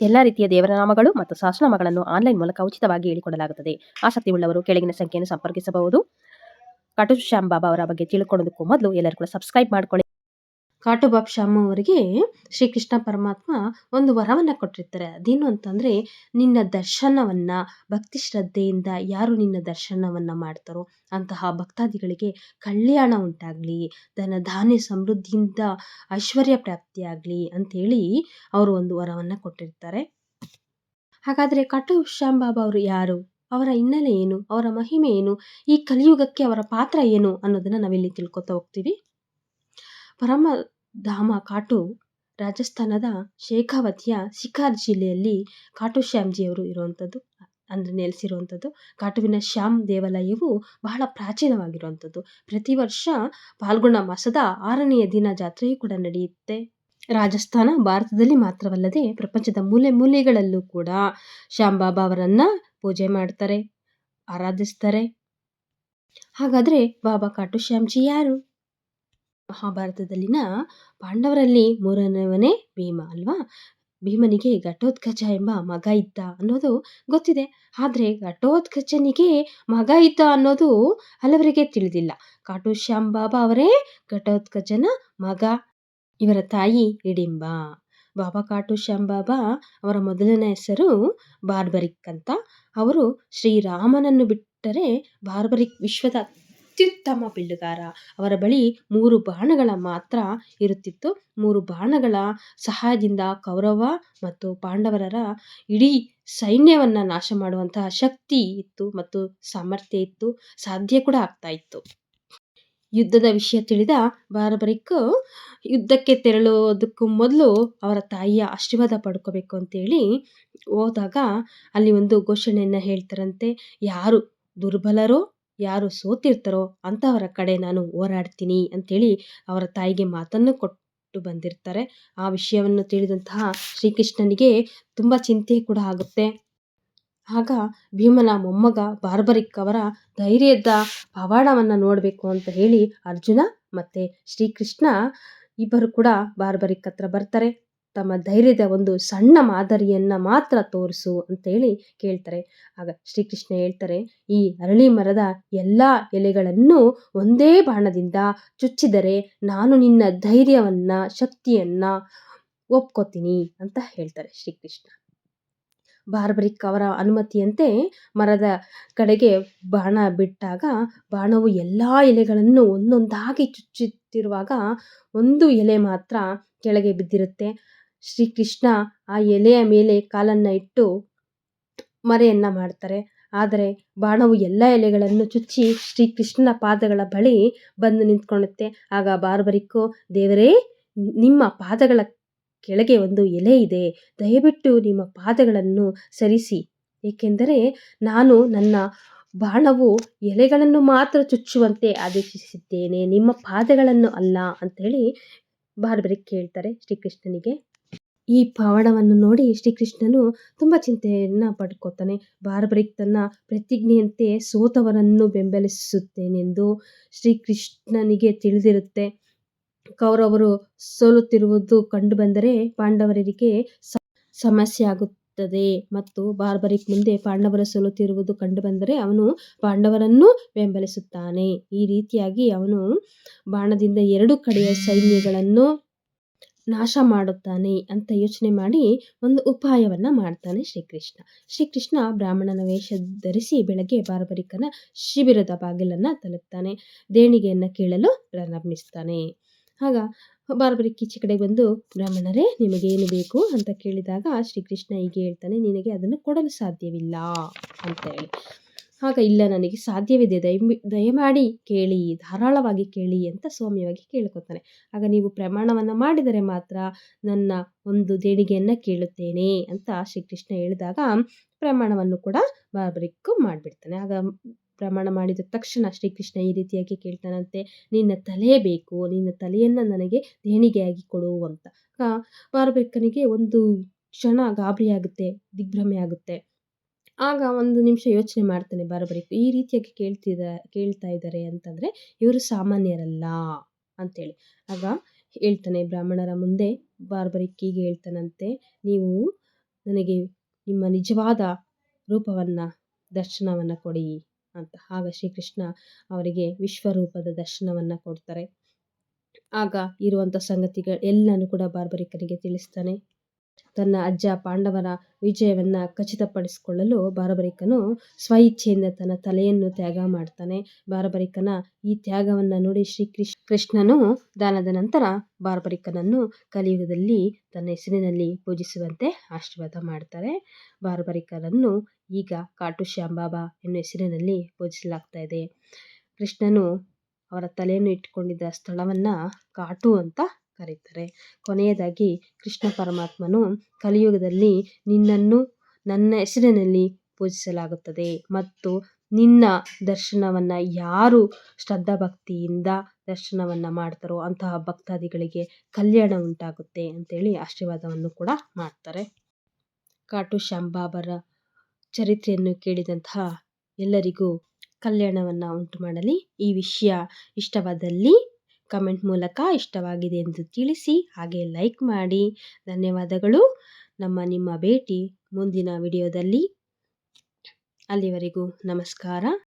ಎಲ್ಲ ರೀತಿಯ ದೇವರ ನಾಮಗಳು ಮತ್ತು ಸಹಸ್ರನಾಮಗಳನ್ನು ಆನ್ಲೈನ್ ಮೂಲಕ ಉಚಿತವಾಗಿ ಹೇಳಿಕೊಡಲಾಗುತ್ತದೆ. ಆಸಕ್ತಿ ಉಳ್ಳವರು ಕೆಳಗಿನ ಸಂಖ್ಯೆಯನ್ನು ಸಂಪರ್ಕಿಸಬಹುದು. ಕಟು ಶ್ಯಾಮ್ ಬಾಬಾ ಅವರ ಬಗ್ಗೆ ತಿಳ್ಕೊಳ್ಳೋದಕ್ಕೂ ಮೊದಲು ಎಲ್ಲರೂ ಕೂಡ ಸಬ್ಸ್ಕ್ರೈಬ್ ಮಾಡ್ಕೊಳ್ಳಿ. ಕಾಟು ಬಾಬ್ ಶ್ಯಾಮ್ ಅವರಿಗೆ ಶ್ರೀಕೃಷ್ಣ ಪರಮಾತ್ಮ ಒಂದು ವರವನ್ನು ಕೊಟ್ಟಿರ್ತಾರೆ. ಅದೇನು ಅಂತಂದರೆ, ನಿನ್ನ ದರ್ಶನವನ್ನ, ಭಕ್ತಿ ಶ್ರದ್ಧೆಯಿಂದ ಯಾರು ನಿನ್ನ ದರ್ಶನವನ್ನ ಮಾಡ್ತಾರೋ ಅಂತಹ ಭಕ್ತಾದಿಗಳಿಗೆ ಕಲ್ಯಾಣ ಉಂಟಾಗಲಿ, ಧನ ಧಾನ್ಯ ಸಮೃದ್ಧಿಯಿಂದ ಐಶ್ವರ್ಯ ಪ್ರಾಪ್ತಿಯಾಗಲಿ ಅಂತೇಳಿ ಅವರು ಒಂದು ವರವನ್ನು ಕೊಟ್ಟಿರ್ತಾರೆ. ಹಾಗಾದ್ರೆ ಕಟು ಶ್ಯಾಮ್ ಬಾಬಾ ಅವರು ಯಾರು? ಅವರ ಹಿನ್ನೆಲೆ ಏನು? ಅವರ ಮಹಿಮೆ ಏನು? ಈ ಕಲಿಯುಗಕ್ಕೆ ಅವರ ಪಾತ್ರ ಏನು ಅನ್ನೋದನ್ನ ನಾವಿಲ್ಲಿ ತಿಳ್ಕೊತಾ ಹೋಗ್ತೀವಿ. ಪರಮ ಧಾಮ ಕಾಟು ರಾಜಸ್ಥಾನದ ಶೇಖಾವತಿಯ ಶಿಖಾರ್ ಜಿಲ್ಲೆಯಲ್ಲಿ ಕಾಟು ಶ್ಯಾಮ್ಜಿಯವರು ಇರುವಂಥದ್ದು, ಅಂದರೆ ನೆಲೆಸಿರುವಂಥದ್ದು. ಕಾಟುವಿನ ಶ್ಯಾಮ್ ದೇವಾಲಯವು ಬಹಳ ಪ್ರಾಚೀನವಾಗಿರುವಂಥದ್ದು. ಪ್ರತಿ ವರ್ಷ ಪಾಲ್ಗುಣ ಮಾಸದ ಆರನೆಯ ದಿನ ಜಾತ್ರೆಯೂ ಕೂಡ ನಡೆಯುತ್ತೆ. ರಾಜಸ್ಥಾನ ಭಾರತದಲ್ಲಿ ಮಾತ್ರವಲ್ಲದೆ ಪ್ರಪಂಚದ ಮೂಲೆ ಮೂಲೆಗಳಲ್ಲೂ ಕೂಡ ಶ್ಯಾಮ್ ಬಾಬಾ ಅವರನ್ನು ಪೂಜೆ ಮಾಡ್ತಾರೆ, ಆರಾಧಿಸ್ತಾರೆ. ಹಾಗಾದ್ರೆ ಬಾಬಾ ಕಾಟು ಶ್ಯಾಮ್ಜಿ ಯಾರು? ಮಹಾಭಾರತದಲ್ಲಿನ ಪಾಂಡವರಲ್ಲಿ ಮೂರನೆಯವನೇ ಭೀಮ ಅಲ್ವಾ? ಭೀಮನಿಗೆ ಘಟೋತ್ಕಚ ಎಂಬ ಮಗ ಇದ್ದ ಅನ್ನೋದು ಗೊತ್ತಿದೆ. ಆದರೆ ಘಟೋತ್ಕಚನಿಗೆ ಮಗ ಇದ್ದ ಅನ್ನೋದು ಹಲವರಿಗೆ ತಿಳಿದಿಲ್ಲ. ಕಾಟು ಶ್ಯಾಮ್ ಬಾಬಾ ಅವರೇ ಘಟೋತ್ಕಚನ ಮಗ. ಇವರ ತಾಯಿ ಹಿಡಿಂಬ ಬಾಬಾ ಕಾಟು ಶ್ಯಾಮ್ ಬಾಬಾ ಅವರ ಮೊದಲನೇ ಹೆಸರು ಬಾರ್ಬರಿಕ್ ಅಂತ. ಅವರು ಶ್ರೀರಾಮನನ್ನು ಬಿಟ್ಟರೆ ಬಾರ್ಬರಿಕ್ ವಿಶ್ವದ ಅತ್ಯುತ್ತಮ ಬಿಲ್ಲುಗಾರ. ಅವರ ಬಳಿ ಮೂರು ಬಾಣಗಳ ಮಾತ್ರ ಇರುತ್ತಿತ್ತು. ಮೂರು ಬಾಣಗಳ ಸಹಾಯದಿಂದ ಕೌರವ ಮತ್ತು ಪಾಂಡವರರ ಇಡೀ ಸೈನ್ಯವನ್ನು ನಾಶ ಮಾಡುವಂತಹ ಶಕ್ತಿ ಇತ್ತು ಮತ್ತು ಸಾಮರ್ಥ್ಯ ಇತ್ತು. ಸಾಧ್ಯ ಕೂಡ ಆಗ್ತಾ ಇತ್ತು. ಯುದ್ಧದ ವಿಷಯ ತಿಳಿದ ಬಾರಬರಿಕ್, ಯುದ್ಧಕ್ಕೆ ತೆರಳೋದಕ್ಕೂ ಮೊದಲು ಅವರ ತಾಯಿಯ ಆಶೀರ್ವಾದ ಪಡ್ಕೋಬೇಕು ಅಂತೇಳಿ ಹೋದಾಗ ಅಲ್ಲಿ ಒಂದು ಘೋಷಣೆಯನ್ನು ಹೇಳ್ತಾರಂತೆ. ಯಾರು ದುರ್ಬಲರೋ ಯಾರು ಸೋತಿರ್ತಾರೋ ಅಂಥವರ ಕಡೆ ನಾನು ಹೋರಾಡ್ತೀನಿ ಅಂತೇಳಿ ಅವರ ತಾಯಿಗೆ ಮಾತನ್ನು ಕೊಟ್ಟು ಬಂದಿರ್ತಾರೆ. ಆ ವಿಷಯವನ್ನು ತಿಳಿದಂತಹ ಶ್ರೀಕೃಷ್ಣನಿಗೆ ತುಂಬ ಚಿಂತೆ ಕೂಡ ಆಗುತ್ತೆ. ಆಗ ಭೀಮನ ಮೊಮ್ಮಗ ಬಾರ್ಬರಿಕ್ ಅವರ ಧೈರ್ಯದ ಪವಾಡವನ್ನು ನೋಡಬೇಕು ಅಂತ ಹೇಳಿ ಅರ್ಜುನ ಮತ್ತು ಶ್ರೀಕೃಷ್ಣ ಇಬ್ಬರು ಕೂಡ ಬಾರ್ಬರಿಕ್ ಹತ್ರ ಬರ್ತಾರೆ. ತಮ್ಮ ಧೈರ್ಯದ ಒಂದು ಸಣ್ಣ ಮಾದರಿಯನ್ನು ಮಾತ್ರ ತೋರಿಸು ಅಂತೇಳಿ ಕೇಳ್ತಾರೆ. ಆಗ ಶ್ರೀಕೃಷ್ಣ ಹೇಳ್ತಾರೆ, ಈ ಅರಳಿ ಮರದ ಎಲ್ಲ ಎಲೆಗಳನ್ನು ಒಂದೇ ಬಾಣದಿಂದ ಚುಚ್ಚಿದರೆ ನಾನು ನಿನ್ನ ಧೈರ್ಯವನ್ನು, ಶಕ್ತಿಯನ್ನು ಒಪ್ಕೋತೀನಿ ಅಂತ ಹೇಳ್ತಾರೆ ಶ್ರೀಕೃಷ್ಣ. ಬಾರ್ಬರಿಕ್ ಅವರ ಅನುಮತಿಯಂತೆ ಮರದ ಕಡೆಗೆ ಬಾಣ ಬಿಟ್ಟಾಗ ಬಾಣವು ಎಲ್ಲ ಎಲೆಗಳನ್ನು ಒಂದೊಂದಾಗಿ ಚುಚ್ಚುತ್ತಿರುವಾಗ ಒಂದು ಎಲೆ ಮಾತ್ರ ಕೆಳಗೆ ಬಿದ್ದಿರುತ್ತೆ. ಶ್ರೀಕೃಷ್ಣ ಆ ಎಲೆಯ ಮೇಲೆ ಕಾಲನ್ನು ಇಟ್ಟು ಮರೆಯನ್ನು ಮಾಡ್ತಾರೆ. ಆದರೆ ಬಾಣವು ಎಲ್ಲ ಎಲೆಗಳನ್ನು ಚುಚ್ಚಿ ಶ್ರೀಕೃಷ್ಣನ ಪಾದಗಳ ಬಳಿ ಬಂದು ನಿಂತ್ಕೊಳ್ಳುತ್ತೆ. ಆಗ ಬಾರ್ಬರಿಕ್ಕು ದೇವರೇ, ನಿಮ್ಮ ಪಾದಗಳ ಕೆಳಗೆ ಒಂದು ಎಲೆ ಇದೆ. ದಯವಿಟ್ಟು ನಿಮ್ಮ ಪಾದಗಳನ್ನು ಸರಿಸಿ. ಏಕೆಂದರೆ ನಾನು ನನ್ನ ಬಾಣವು ಎಲೆಗಳನ್ನು ಮಾತ್ರ ಚುಚ್ಚುವಂತೆ ಆದೇಶಿಸಿದ್ದೇನೆ. ನಿಮ್ಮ ಪಾದಗಳನ್ನು ಅಲ್ಲ ಅಂಥೇಳಿ ಬಾರ್ಬರಿಕ್ ಕೇಳ್ತಾರೆ ಶ್ರೀಕೃಷ್ಣನಿಗೆ. ಈ ಪವಾಡವನ್ನು ನೋಡಿ ಶ್ರೀಕೃಷ್ಣನು ತುಂಬ ಚಿಂತೆಯನ್ನು ಪಡ್ಕೋತಾನೆ. ಬಾರ್ಬರಿಕ್ ತನ್ನ ಪ್ರತಿಜ್ಞೆಯಂತೆ ಸೋತವರನ್ನು ಬೆಂಬಲಿಸುತ್ತೇನೆಂದು ಶ್ರೀಕೃಷ್ಣನಿಗೆ ತಿಳಿದಿರುತ್ತೆ. ಕೌರವರು ಸೋಲುತ್ತಿರುವುದು ಕಂಡುಬಂದರೆ ಪಾಂಡವರಿಗೆ ಸಮಸ್ಯೆ ಆಗುತ್ತದೆ ಮತ್ತು ಬಾರ್ಬರಿಕ್ ಮುಂದೆ ಪಾಂಡವರ ಸೋಲುತ್ತಿರುವುದು ಕಂಡುಬಂದರೆ ಅವನು ಪಾಂಡವರನ್ನು ಬೆಂಬಲಿಸುತ್ತಾನೆ. ಈ ರೀತಿಯಾಗಿ ಅವನು ಬಾಣದಿಂದ ಎರಡು ಕಡೆಯ ಸೈನ್ಯಗಳನ್ನು ನಾಶ ಮಾಡುತ್ತಾನೆ ಅಂತ ಯೋಚನೆ ಮಾಡಿ ಒಂದು ಉಪಾಯವನ್ನು ಮಾಡ್ತಾನೆ ಶ್ರೀಕೃಷ್ಣ. ಶ್ರೀಕೃಷ್ಣ ಬ್ರಾಹ್ಮಣನ ವೇಷ ಧರಿಸಿ ಬೆಳಗ್ಗೆ ಬಾರ್ಬರಿಕನ ಶಿಬಿರದ ಬಾಗಿಲನ್ನು ತಲುಪ್ತಾನೆ. ದೇಣಿಗೆಯನ್ನು ಕೇಳಲು ಪ್ರಾರಂಭಿಸ್ತಾನೆ. ಆಗ ಬಾರ್ಬರಿಕ್ ಈಚೆ ಕಡೆ ಬಂದು, ಬ್ರಾಹ್ಮಣರೇ ನಿಮಗೇನು ಬೇಕು? ಅಂತ ಕೇಳಿದಾಗ ಶ್ರೀಕೃಷ್ಣ ಹೀಗೆ ಹೇಳ್ತಾನೆ, ನಿನಗೆ ಅದನ್ನು ಕೊಡಲು ಸಾಧ್ಯವಿಲ್ಲ ಅಂತ ಹೇಳಿ. ಆಗ ಇಲ್ಲ ನನಗೆ ಸಾಧ್ಯವಿದೆ ದಯ ದಯಮಾಡಿ ಕೇಳಿ, ಧಾರಾಳವಾಗಿ ಕೇಳಿ ಅಂತ ಸೌಮ್ಯವಾಗಿ ಕೇಳ್ಕೊತಾನೆ. ಆಗ ನೀವು ಪ್ರಮಾಣವನ್ನು ಮಾಡಿದರೆ ಮಾತ್ರ ನನ್ನ ಒಂದು ದೇಣಿಗೆಯನ್ನು ಕೇಳುತ್ತೇನೆ ಅಂತ ಶ್ರೀಕೃಷ್ಣ ಹೇಳಿದಾಗ ಪ್ರಮಾಣವನ್ನು ಕೂಡ ಬರಬೇಕು ಮಾಡಿಬಿಡ್ತಾನೆ. ಆಗ ಪ್ರಮಾಣ ಮಾಡಿದ ತಕ್ಷಣ ಶ್ರೀಕೃಷ್ಣ ಈ ರೀತಿಯಾಗಿ ಕೇಳ್ತಾನಂತೆ, ನಿನ್ನ ತಲೆ ಬೇಕು, ನಿನ್ನ ತಲೆಯನ್ನು ನನಗೆ ದೇಣಿಗೆಯಾಗಿ ಕೊಡು ಅಂತ. ಒಂದು ಕ್ಷಣ ಗಾಬರಿ ಆಗುತ್ತೆ ದಿಗ್ಭ್ರಮೆ ಆಗುತ್ತೆ. ಆಗ ಒಂದು ನಿಮಿಷ ಯೋಚನೆ ಮಾಡ್ತಾನೆ ಬರೋಬ್ಬರಿ ಈ ರೀತಿಯಾಗಿ ಕೇಳ್ತಿದ, ಕೇಳ್ತಾ ಇದ್ದಾರೆ ಅಂತಂದರೆ, ಇವರು ಸಾಮಾನ್ಯರಲ್ಲ ಅಂತೇಳಿ. ಆಗ ಹೇಳ್ತಾನೆ ಬ್ರಾಹ್ಮಣರ ಮುಂದೆ ಬಾರ್ಬರಿಕ್ಕಿಗೆ ಹೇಳ್ತಾನಂತೆ, ನೀವು ನನಗೆ ನಿಮ್ಮ ನಿಜವಾದ ರೂಪವನ್ನು, ದರ್ಶನವನ್ನು ಕೊಡಿ ಅಂತ. ಆಗ ಶ್ರೀಕೃಷ್ಣ ಅವರಿಗೆ ವಿಶ್ವರೂಪದ ದರ್ಶನವನ್ನು ಕೊಡ್ತಾರೆ. ಆಗ ಇರುವಂಥ ಸಂಗತಿಗಳು ಎಲ್ಲನೂ ಕೂಡ ಬಾರ್ಬರಿಕನಿಗೆ ತಿಳಿಸ್ತಾನೆ. ತನ್ನ ಅಜ್ಜ ಪಾಂಡವರ ವಿಜಯವನ್ನು ಖಚಿತಪಡಿಸಿಕೊಳ್ಳಲು ಬಾರಬರಿಕನು ಸ್ವಇಚ್ಛೆಯಿಂದ ತನ್ನ ತಲೆಯನ್ನು ತ್ಯಾಗ ಮಾಡ್ತಾನೆ. ಬಾರಬರಿಕನ ಈ ತ್ಯಾಗವನ್ನು ನೋಡಿ ಶ್ರೀ ಕೃಷ್ಣ ಕೃಷ್ಣನು ದಾನದ ನಂತರ ಬಾರಬರಿಕನನ್ನು ಕಲಿಯುಗದಲ್ಲಿ ತನ್ನ ಹೆಸರಿನಲ್ಲಿ ಪೂಜಿಸುವಂತೆ ಆಶೀರ್ವಾದ ಮಾಡ್ತಾರೆ. ಬಾರಬರಿಕನನ್ನು ಈಗ ಕಾಟು ಶ್ಯಾಂಬಾಬಾ ಎನ್ನುವ ಹೆಸರಿನಲ್ಲಿ ಪೂಜಿಸಲಾಗ್ತಾ ಇದೆ. ಕೃಷ್ಣನು ಅವರ ತಲೆಯನ್ನು ಇಟ್ಟುಕೊಂಡಿದ್ದ ಸ್ಥಳವನ್ನು ಕಾಟು ಅಂತ ಕರೀತಾರೆ ಕೊನೆಯದಾಗಿ, ಕೃಷ್ಣ ಪರಮಾತ್ಮನು ಕಲಿಯುಗದಲ್ಲಿ ನಿನ್ನನ್ನು ನನ್ನ ಹೆಸರಿನಲ್ಲಿ ಪೂಜಿಸಲಾಗುತ್ತದೆ ಮತ್ತು ನಿನ್ನ ದರ್ಶನವನ್ನು ಯಾರು ಶ್ರದ್ಧಾ ಭಕ್ತಿಯಿಂದ ದರ್ಶನವನ್ನು ಮಾಡ್ತಾರೋ ಅಂತಹ ಭಕ್ತಾದಿಗಳಿಗೆ ಕಲ್ಯಾಣ ಉಂಟಾಗುತ್ತೆ ಅಂತೇಳಿ ಆಶೀರ್ವಾದವನ್ನು ಕೂಡ ಮಾಡ್ತಾರೆ. ಕಾಟು ಶಾಂಬಾಬರ ಚರಿತ್ರೆಯನ್ನು ಕೇಳಿದಂತಹ ಎಲ್ಲರಿಗೂ ಕಲ್ಯಾಣವನ್ನು ಉಂಟು ಮಾಡಲಿ ಈ ವಿಷಯ ಇಷ್ಟವಾದಲ್ಲಿ ಕಮೆಂಟ್ ಮೂಲಕ ಇಷ್ಟವಾಗಿದೆ ಎಂದು ತಿಳಿಸಿ, ಹಾಗೆ ಲೈಕ್ ಮಾಡಿ. ಧನ್ಯವಾದಗಳು. ನಮ್ಮ ನಿಮ್ಮ ಭೇಟಿ ಮುಂದಿನ ವಿಡಿಯೋದಲ್ಲಿ. ಅಲ್ಲಿವರೆಗೂ ನಮಸ್ಕಾರ.